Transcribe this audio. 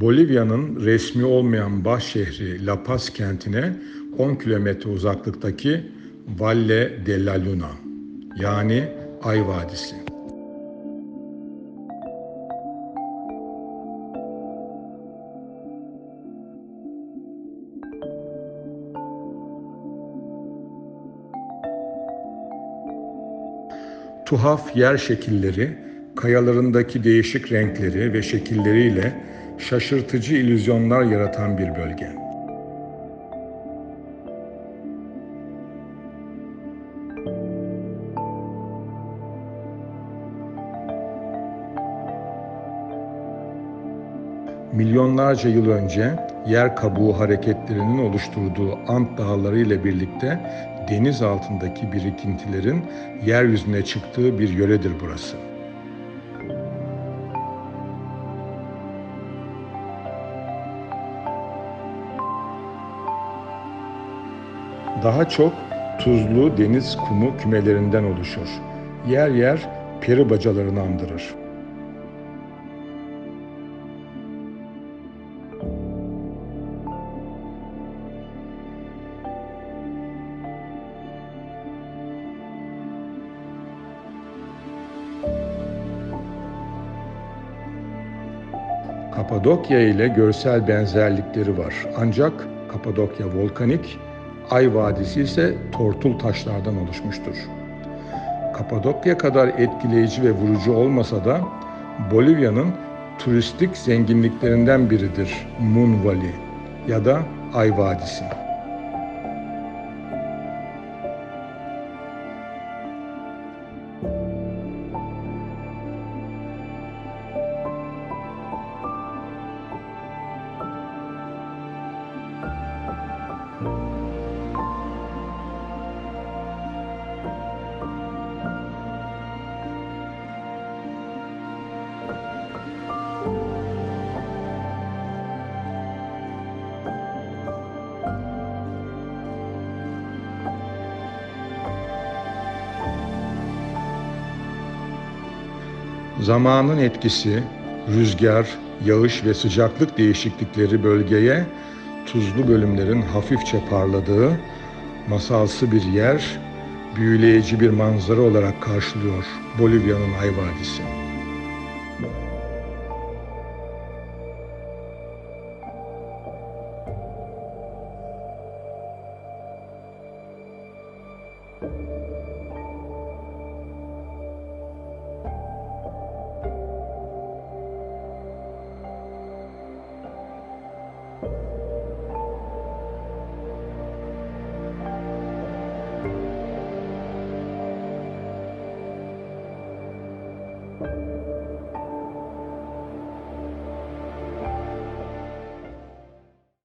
Bolivya'nın resmi olmayan baş şehri La Paz kentine 10 kilometre uzaklıktaki Valle de la Luna yani Ay Vadisi. Tuhaf yer şekilleri, kayalarındaki değişik renkleri ve şekilleriyle şaşırtıcı illüzyonlar yaratan bir bölge. Milyonlarca yıl önce yer kabuğu hareketlerinin oluşturduğu Ant Dağları ile birlikte deniz altındaki birikintilerin yeryüzüne çıktığı bir yöredir burası. Daha çok tuzlu deniz kumu kümelerinden oluşur. Yer yer peri bacalarını andırır. Kapadokya ile görsel benzerlikleri var. Ancak Kapadokya volkanik, Ay Vadisi ise tortul taşlardan oluşmuştur. Kapadokya kadar etkileyici ve vurucu olmasa da Bolivya'nın turistik zenginliklerinden biridir Moon Valley ya da Ay Vadisi. Zamanın etkisi, rüzgar, yağış ve sıcaklık değişiklikleri bölgeye tuzlu bölümlerin hafifçe parladığı masalsı bir yer, büyüleyici bir manzara olarak karşılıyor Bolivya'nın Ay Vadisi.